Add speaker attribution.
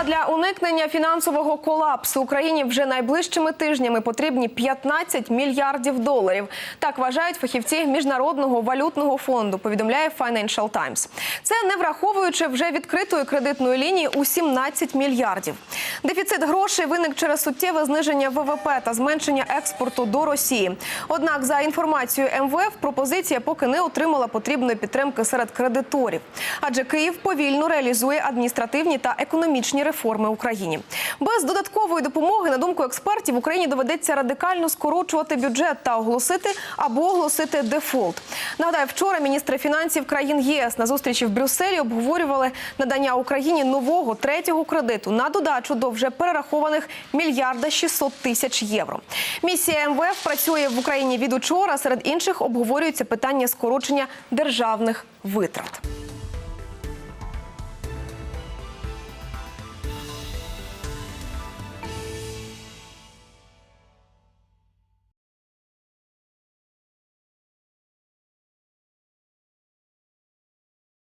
Speaker 1: Задля уникнення фінансового колапсу Україні вже найближчими тижнями потрібні 15 мільярдів доларів. Так вважають фахівці міжнародного валютного фонду. Повідомляє Financial Times. Це не враховуючи вже відкритої кредитної лінії у 17 мільярдів. Дефіцит грошей виник через суттєве зниження ВВП та зменшення експорту до Росії. Однак, за інформацією МВФ, пропозиція поки не отримала потрібної підтримки серед кредиторів, адже Київ повільно реалізує адміністративні та економічні реформи в Україні. Без додаткової допомоги, на думку експертів, Україні доведеться радикально скорочувати бюджет та оголосити або оголосити дефолт. Нагадаю, вчора міністри фінансів країн ЄС на зустрічі в Брюсселі обговорювали надання Україні нового третього кредиту на додачу до вже перерахованих мільярда 600 тисяч євро. Місія МВФ працює в Україні від учора. Серед інших обговорюється питання скорочення державних витрат.